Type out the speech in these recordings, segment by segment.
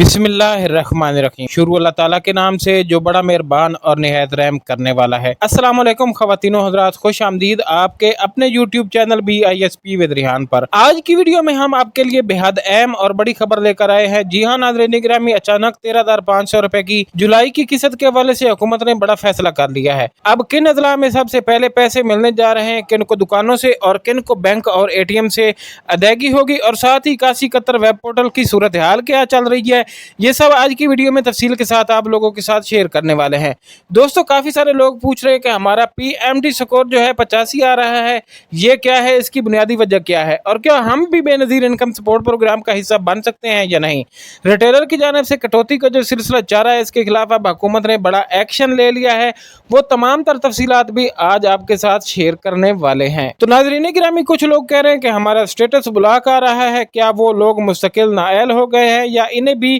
بسم اللہ الرحمن الرحیم۔ شروع اللہ تعالیٰ کے نام سے جو بڑا مہربان اور نہایت رحم کرنے والا ہے۔ السلام علیکم خواتین و حضرات، خوش آمدید۔ آپ کے اپنے YouTube channel B I S P with Rehan پر۔ آج کی ویڈیو میں ہم آپ کے لیے بہت اہم اور بڑی خبر لے کر آئے ہیں۔ جی ہاں ناظرین گرامی اچانک تیرہ ہزار پانچ سو روپے کی جولائی کی قسط کے حوالے سے حکومت نے بڑا فیصلہ کر لیا ہے۔ اب کن اضلاع میں سب سے پہلے پیسے ملنے جا رہے ہیں، کن کو دکانوں سے اور کن کو بینک اور اے ٹی ایم سے ادائیگی ہوگی۔ اور ساتھ ہی اکاسی قطر ویب پورٹل کی صورتحال کیا چل رہی ہے یہ سب آج کی ویڈیو میں تفصیل کے ساتھ آپ لوگوں کے ساتھ شیئر کرنے والے ہیں۔ دوستو، کافی سارے لوگ پوچھ رہے ہیں کہ ہمارا پی ایم ٹی سکور جو ہے پچاسی آ رہا ہے، یہ کیا ہے؟ اس کی بنیادی وجہ کیا ہے؟ اور کیا ہم بھی بے نظیر انکم سپورٹ پروگرام کا حصہ بن سکتے ہیں یا نہیں؟ ریٹیلر کی جانب سے کٹوتی کا جو سلسلہ چاہ رہا ہے، اس کے خلاف اب حکومت نے بڑا ایکشن لے لیا ہے۔ وہ تمام تر تفصیلات بھی آج آپ کے ساتھ شیئر کرنے والے ہیں۔ تو ناظرین گرامی، کچھ لوگ کہہ رہے ہیں کہ ہمارا سٹیٹس بلاک آ رہا ہے۔ کیا وہ لوگ مستقل نائل ہو گئے ہیں یا انہیں بھی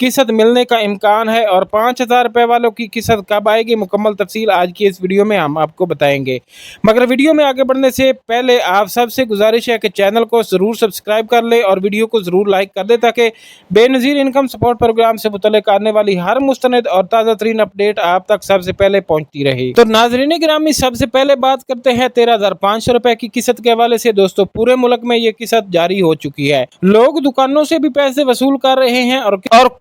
قسط ملنے کا امکان ہے اور پانچ ہزار روپے والوں کی قسط کب آئے گی مکمل تفصیل آج کی اس ویڈیو میں ہم آپ کو بتائیں گے۔ مگر ویڈیو میں آگے بڑھنے سے پہلے آپ سب سے گزارش ہے کہ چینل کو ضرور سبسکرائب کر لیں اور ویڈیو کو ضرور لائک کر دیں تاکہ بے نظیر انکم سپورٹ پروگرام سے متعلق آنے والی ہر مستند اور تازہ ترین اپڈیٹ آپ تک سب سے پہلے پہنچتی رہے۔ تو ناظرین گرامی، سب سے پہلے بات کرتے ہیں تیرہ ہزار پانچ سو روپے کی قسط کے حوالے سے۔ دوستو، پورے ملک میں یہ قسط جاری ہو چکی ہے۔ لوگ دکانوں سے بھی پیسے وصول کر رہے ہیں اور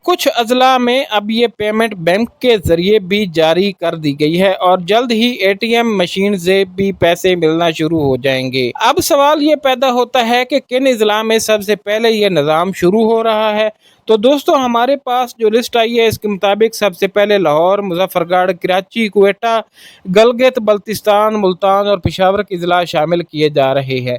کچھ اضلاع میں اب یہ پیمنٹ بینک کے ذریعے بھی جاری کر دی گئی ہے اور جلد ہی اے ٹی ایم مشین سے بھی پیسے ملنا شروع ہو جائیں گے۔ اب سوال یہ پیدا ہوتا ہے کہ کن اضلاع میں سب سے پہلے یہ نظام شروع ہو رہا ہے؟ تو دوستو، ہمارے پاس جو لسٹ آئی ہے، اس کے مطابق سب سے پہلے لاہور مظفر گڑھ کراچی، کوئٹہ، گلگت، بلتستان، ملتان اور پشاور کے اضلاع شامل کیے جا رہے ہیں۔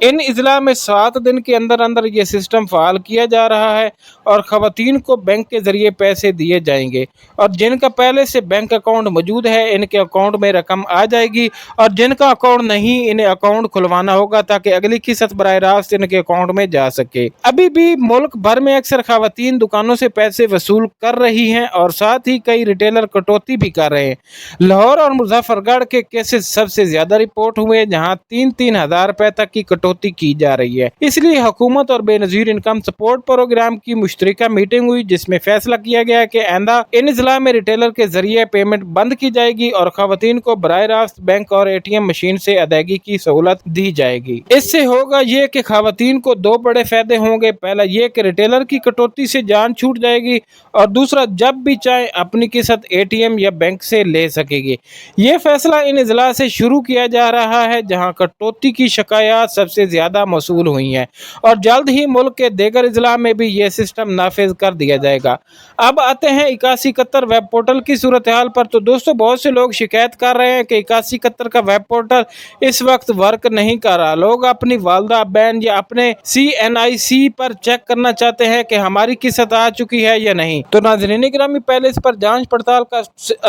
ان اضلاع میں سات دن کے اندر اندر یہ سسٹم فعال کیا جا رہا ہے اور خواتین کو بینک کے ذریعے پیسے دیے جائیں گے اور جن کا پہلے سے بینک اکاؤنٹ موجود ہے، ان کے اکاؤنٹ میں رقم آ جائے گی اور جن کا اکاؤنٹ نہیں، انہیں اکاؤنٹ کھلوانا ہوگا تاکہ اگلی قسط براہ راست ان کے اکاؤنٹ میں جا سکے۔ ابھی بھی ملک بھر میں اکثر خواتین دکانوں سے پیسے وصول کر رہی ہیں اور ساتھ ہی کئی ریٹیلر کٹوتی بھی کر رہے ہیں۔ لاہور اور مظفر گڑھ کے کیسز سب سے زیادہ رپورٹ ہوئے، جہاں تین تین ہزار روپے تک کی کٹوتی کٹوتی کی جا رہی ہے۔ اس لیے حکومت اور بے نظیر انکم سپورٹ پروگرام کی مشترکہ میٹنگ ہوئی، جس میں فیصلہ کیا گیا کہ آئندہ ان اضلاع میں ریٹیلر کے ذریعے پیمنٹ بند کی جائے گی اور خواتین کو براہ راست بینک اور اے ٹی ایم مشین سے ادائیگی کی سہولت دی جائے گی۔ اس سے ہوگا یہ کہ خواتین کو دو بڑے فائدے ہوں گے۔ پہلا یہ کہ ریٹیلر کی کٹوتی سے جان چھوٹ جائے گی اور دوسرا جب بھی چاہے اپنی قسط اے ٹی ایم یا بینک سے لے سکے گی۔ یہ فیصلہ ان اضلاع سے شروع کیا جا رہا ہے، جہاں کٹوتی کی شکایات سب سے سے زیادہ موصول ہوئی ہیں اور جلد ہی ملک کے دیگر اضلاع میں بھی یہ سسٹم نافذ کر دیا جائے گا۔ اب آتے ہیں اکاسی قطر ویب پورٹل کی صورتحال پر۔ تو دوستو، بہت سے لوگ شکایت کر رہے ہیں کہ اکاسی قطر کا ویب پورٹل اس وقت ورک نہیں کر رہا۔ لوگ اپنی والدہ بین یا اپنے سی این آئی سی پر چیک کرنا چاہتے ہیں کہ ہماری قسط آ چکی ہے یا نہیں۔ تو ناظرین گرامی، پہلے اس پر جانچ پڑتال کا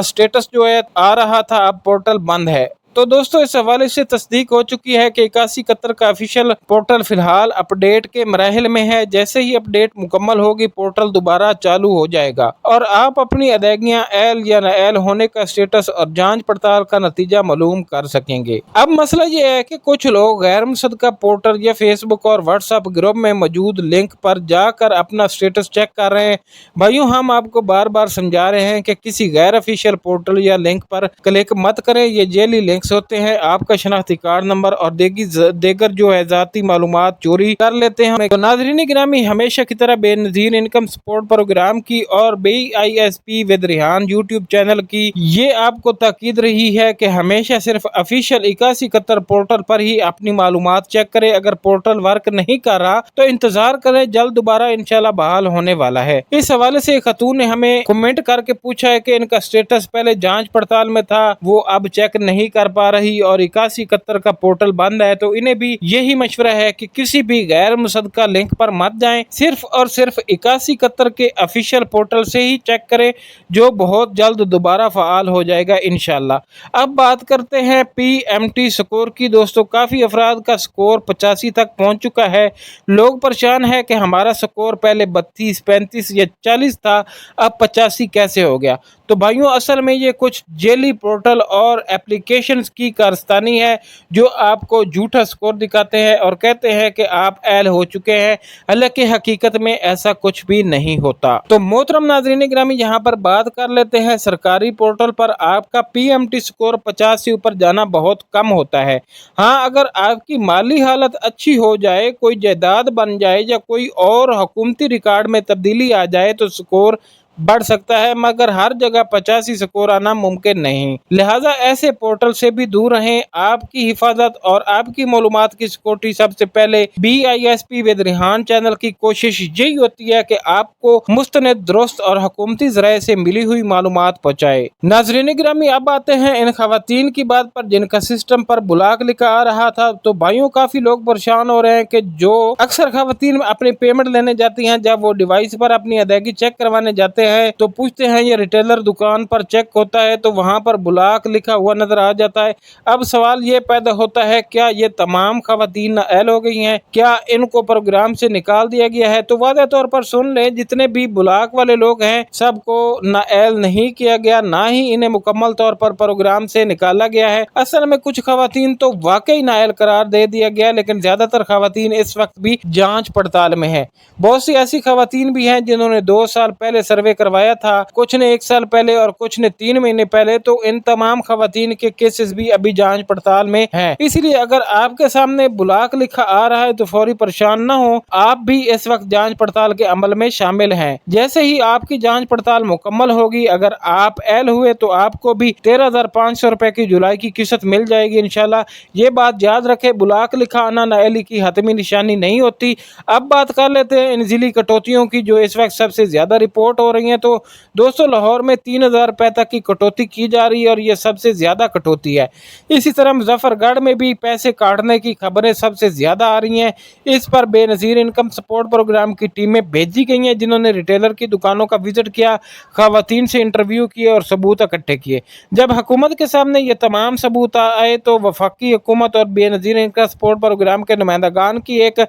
سٹیٹس جو ہے، آ رہا تھا۔ اب پورٹل بند ہے۔ تو دوستو، اس حوالے سے تصدیق ہو چکی ہے کہ اکاسی قطر کا افیشل پورٹل فی الحال اپ ڈیٹ کے مراحل میں ہے۔ جیسے ہی اپ ڈیٹ مکمل ہوگی پورٹل دوبارہ چالو ہو جائے گا۔ اور آپ اپنی ادائیگیاں ایل یا نہ ایل ہونے کا سٹیٹس اور جانچ پڑتال کا نتیجہ معلوم کر سکیں گے۔ اب مسئلہ یہ ہے کہ کچھ لوگ غیر مصدقہ پورٹل یا فیس بک اور واٹس ایپ گروپ میں موجود لنک پر جا کر اپنا سٹیٹس چیک کر رہے ہیں۔ بھائیوں ہم آپ کو بار بار سمجھا رہے ہیں کہ کسی غیر افیشل پورٹل یا لنک پر کلک مت کریں۔ یہ جیلی لنک ہوتے ہیں۔ آپ کا شناختی کارڈ نمبر اور دیگر جو ہے ذاتی معلومات چوری کر لیتے ہیں۔ ناظرین گرامی ہمیشہ کی طرح Benazir income support programme کی اور B I S P with Rehan YouTube channel کی۔ یہ آپ کو تاکید رہی ہے کہ ہمیشہ صرف افیشل اکاسی قطر پورٹل پر ہی اپنی معلومات چیک کرے۔ اگر پورٹل ورک نہیں کر رہا تو انتظار کریں، جلد دوبارہ انشاءاللہ بحال ہونے والا ہے۔ اس حوالے سے خاتون نے ہمیں کمنٹ کر کے پوچھا ہے کہ ان کا سٹیٹس پہلے جانچ پڑتال میں تھا، وہ اب چیک نہیں کر پا رہی اور اکاسی قطر کا پورٹل بند ہے تو انہیں بھی یہی مشورہ ہے کہ کسی بھی غیر مصدقہ لنک پر مت جائیں۔ صرف اور صرف اکاسی قطر کے افیشل پورٹل سے ہی چیک کریں جو بہت جلد دوبارہ فعال ہو جائے گا انشاءاللہ۔ اب بات کرتے ہیں پی ایم ٹی سکور کی۔ دوستو، کافی افراد کا سکور پچاسی تک پہنچ چکا ہے۔ لوگ پریشان ہے کہ ہمارا سکور پہلے بتیس، پینتیس یا چالیس تھا، اب پچاسی کیسے ہو گیا؟ تو بھائیوں، اصل میں یہ کچھ جیلی پورٹل اور اپلیکیشن ڈیفینس کی کارستانی ہے جو آپ کو جھوٹا سکور دکھاتے ہیں اور کہتے ہیں کہ آپ ایل ہو چکے ہیں، حالانکہ حقیقت میں ایسا کچھ بھی نہیں ہوتا۔ تو محترم ناظرین گرامی، یہاں پر بات کر لیتے ہیں، سرکاری پورٹل پر آپ کا پی ایم ٹی سکور پچاس سے اوپر جانا بہت کم ہوتا ہے۔ ہاں اگر آپ کی مالی حالت اچھی ہو جائے، کوئی جائیداد بن جائے یا کوئی اور حکومتی ریکارڈ میں تبدیلی آ جائے، تو سکور بڑھ سکتا ہے، مگر ہر جگہ پچاسی سکور آنا ممکن نہیں۔ لہٰذا ایسے پورٹل سے بھی دور رہیں۔ آپ کی حفاظت اور آپ کی معلومات کی سیکورٹی سب سے پہلے B I S P with Rehan channel کی کوشش یہی ہوتی ہے کہ آپ کو مستند، درست اور حکومتی ذرائع سے ملی ہوئی معلومات پہنچائے۔ ناظرین گرامی، اب آتے ہیں ان خواتین کی بات پر جن کا سسٹم پر بلاک لکھا آ رہا تھا۔ تو بھائیوں، کافی لوگ پریشان ہو رہے ہیں کہ جو اکثر خواتین اپنی پیمنٹ لینے جاتی ہیں، جب وہ ڈیوائس پر اپنی ادائیگی چیک کروانے جاتے ہیں ہیں تو پوچھتے ہیں، یہ ریٹیلر دکان پر چیک ہوتا ہے تو وہاں پر بلاک لکھا ہوا نظر آ جاتا ہے۔ اب سوال یہ پیدا ہوتا ہے، کیا یہ تمام خواتین نااہل ہو گئی ہیں؟ کیا ان کو پروگرام سے نکال دیا گیا ہے؟ تو واضح طور پر سن لیں، جتنے بھی بلاک والے لوگ ہیں، سب کو نااہل نہیں کیا گیا، نہ ہی انہیں مکمل طور پر پروگرام سے نکالا گیا ہے۔ اصل میں کچھ خواتین تو واقعی نااہل قرار دے دیا گیا، لیکن زیادہ تر خواتین اس وقت بھی جانچ پڑتال میں ہیں۔ بہت سی ایسی خواتین بھی ہیں جنہوں نے دو سال پہلے سروے کروایا تھا۔ کچھ نے ایک سال پہلے اور کچھ نے تین مہینے پہلے تو ان تمام خواتین کے کیسز بھی ابھی جانچ پڑتال میں ہیں۔ اس لیے اگر آپ کے سامنے بلاک لکھا آ رہا ہے تو فوری پریشان نہ ہو آپ بھی اس وقت جانچ پڑتال کے عمل میں شامل ہیں۔ جیسے ہی آپ کی جانچ پڑتال مکمل ہوگی، اگر آپ ایل ہوئے تو آپ کو بھی تیرہ ہزار پانچ سو روپے کی جولائی کی قسط مل جائے گی، انشاءاللہ۔ یہ بات یاد رکھے بلاک لکھا آنا نائلی کی حتمی نشانی نہیں ہوتی۔ اب بات کر لیتے ہیں ان ضلع کٹوتیوں کی، جو اس وقت سب سے زیادہ رپورٹ ہو رہی رہی ہیں تو دوستو لاہور میں تین ہزار روپے تک کی کٹوتی کی جا رہی ہے اور یہ سب سے زیادہ کٹوتی ہے۔ اسی طرح مظفر گڑھ میں بھی پیسے کاٹنے کی خبریں سب سے زیادہ آ رہی ہیں۔ اس پر بے نظیر انکم سپورٹ پروگرام کی ٹیمیں بھیجی گئی ہیں جنہوں نے ریٹیلر کی دکانوں کا وزٹ کیا، خواتین سے انٹرویو کیے اور ثبوت اکٹھے کیے۔ جب حکومت کے سامنے یہ تمام ثبوت آئے تو وفاقی حکومت اور بے نظیر انکم سپورٹ پروگرام کے نمائندگان کی ایک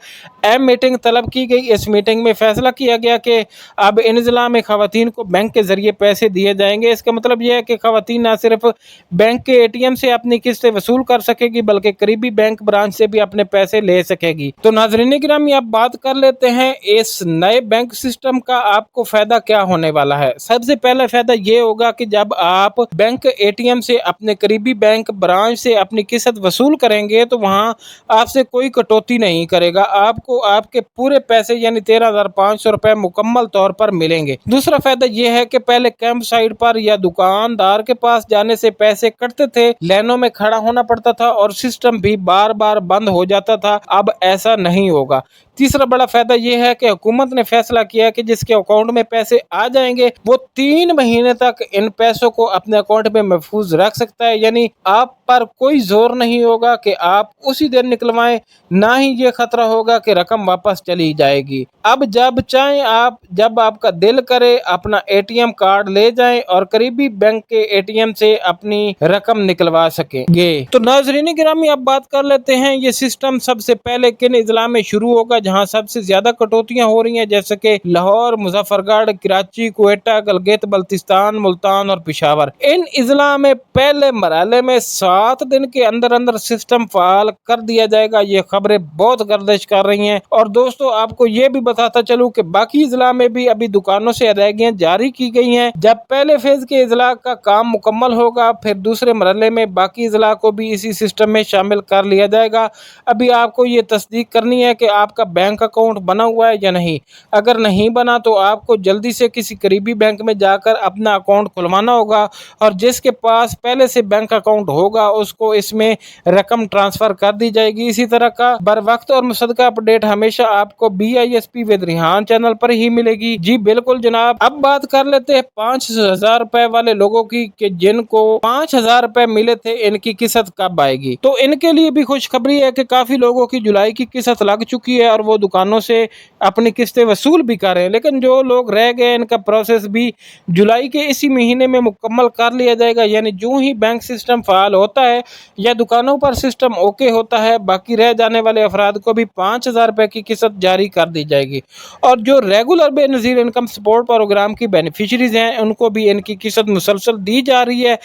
اہم میٹنگ طلب کی گئی۔ اس میٹنگ میں فیصلہ کیا گیا کہ اب ان ضلع میں خواتین کو بینک کے ذریعے پیسے دیے جائیں گے۔ اس کا مطلب یہ ہے کہ خواتین نہ صرف بینک کے اے ٹی ایم سے اپنی قسطیں وصول کر سکے گی، بلکہ قریبی بینک برانچ سے بھی اپنے پیسے لے سکے گی۔ تو ناظرین گرامی آپ بات کر لیتے ہیں اس نئے بینک سسٹم کا۔ آپ کو فائدہ کیا ہونے والا ہے؟ سب سے پہلا فائدہ یہ ہوگا کہ جب آپ بینک اے ٹی ایم سے اپنے قریبی بینک برانچ سے اپنی قسط وصول کریں گے، تو وہاں آپ سے کوئی کٹوتی نہیں کرے گا۔ آپ کو آپ کے پورے پیسے یعنی تیرہ ہزار پانچ سو روپے مکمل طور پر ملیں گے۔ دوسرا فائدہ یہ ہے کہ پہلے کیمپ سائٹ پر یا دکاندار کے پاس جانے سے پیسے کٹتے تھے لینوں میں کھڑا ہونا پڑتا تھا اور سسٹم بھی بار بار بند ہو جاتا تھا۔ اب ایسا نہیں ہوگا۔ تیسرا بڑا فائدہ یہ ہے کہ حکومت نے فیصلہ کیا کہ جس کے اکاؤنٹ میں پیسے آ جائیں گے، وہ تین مہینے تک ان پیسوں کو اپنے اکاؤنٹ میں محفوظ رکھ سکتا ہے۔ یعنی آپ پر کوئی زور نہیں ہوگا کہ آپ اسی دن نکلوائیں۔ نہ ہی یہ خطرہ ہوگا کہ رقم واپس چلی جائے گی۔ اب جب چاہیں آپ، جب آپ کا دل کرے، اپنا اے ٹی ایم کارڈ لے جائیں اور قریبی بینک کے اے ٹی ایم سے اپنی رقم نکلوا سکیں گے۔ تو ناظرین گرامی، اب بات کر لیتے ہیں۔ یہ سسٹم سب سے پہلے کن اضلاع میں شروع ہوگا، جہاں سب سے زیادہ کٹوتیاں ہو رہی ہیں، جیسے کہ لاہور مظفر گڑھ کراچی، کوئٹہ، گلگت، بلتستان، ملتان اور پشاور۔ ان اضلاع میں پہلے مرحلے میں سات دن کے اندر اندر سسٹم فعال کر دیا جائے گا۔ یہ خبریں بہت گردش کر رہی ہیں۔ ہیں۔ اور دوستو، آپ کو یہ بھی بتاتا چلوں کہ باقی اضلاع میں بھی ابھی دکانوں سے ادائیگیاں جاری کی گئی ہیں۔ جب پہلے فیض کے اضلاع کا کام مکمل ہوگا، پھر دوسرے مرحلے میں باقی اضلاع کو بھی اسی سسٹم میں شامل کر لیا جائے گا۔ ابھی آپ کو یہ تصدیق کرنی ہے کہ آپ کا بینک اکاؤنٹ بنا ہوا ہے یا نہیں۔ اگر نہیں بنا تو آپ کو جلدی سے کسی قریبی بینک میں جا کر اپنا اکاؤنٹ کھلوانا ہوگا۔ اور جس کے پاس پہلے سے بینک اکاؤنٹ ہوگا، اس کو اس میں رقم ٹرانسفر کر دی جائے گی۔ اسی طرح کا بر وقت اور مصدقہ اپڈیٹ اپڈیٹ ہمیشہ آپ کو B I S P with Rehan channel پر ہی ملے گی۔ جی بالکل جناب، اب بات کر لیتے ہیں پانچ ہزار روپے والے لوگوں کی کہ جن کو پانچ ہزار روپے ملے تھے، ان کی قسط کب آئے گی؟ تو ان کے لیے بھی خوشخبری ہے کہ کافی لوگوں کی جولائی کی قسط لگ چکی ہے اور وہ دکانوں سے اپنی قسطیں وصول بھی کر رہے ہیں۔ لیکن جو لوگ رہ گئے، ان کا پروسیس بھی جولائی کے اسی مہینے میں مکمل کر لیا جائے گا۔ یعنی جو ہی بینک سسٹم فعال ہوتا ہے یا دکانوں پر سسٹم اوکے ہوتا ہے، باقی رہ جانے والے افراد کو بھی پانچ ہزار روپے کی قسط جاری کر دی جائے گی۔ اور جو regular Benazir income support programme کی بینیفیشریز ہیں، ان کو بھی ان کی قسط مسلسل دی جا رہی ہے۔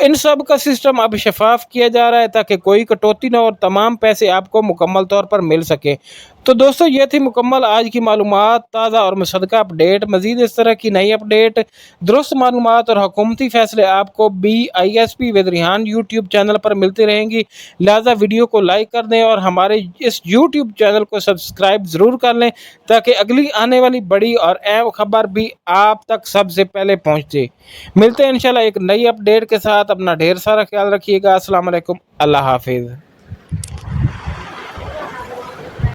ان سب کا سسٹم اب شفاف کیا جا رہا ہے تاکہ کوئی کٹوتی نہ اور تمام پیسے آپ کو مکمل طور پر مل سکے تو دوستو، یہ تھی مکمل آج کی معلومات، تازہ اور مصدقہ اپڈیٹ، مزید اس طرح کی نئی اپڈیٹ، درست معلومات اور حکومتی فیصلے آپ کو بی آئی ایس پی ودریحان یوٹیوب چینل پر ملتی رہیں گی۔ لہٰذا ویڈیو کو لائک کر دیں اور ہمارے اس یوٹیوب چینل کو سبسکرائب ضرور کر لیں تاکہ اگلی آنے والی بڑی اور اہم خبر بھی آپ تک سب سے پہلے پہنچے۔ ملتے ہیں انشاءاللہ ایک نئی اپڈیٹ کے ساتھ۔ اپنا ڈھیر سارا خیال رکھیے گا۔ السلام علیکم۔ اللہ حافظ۔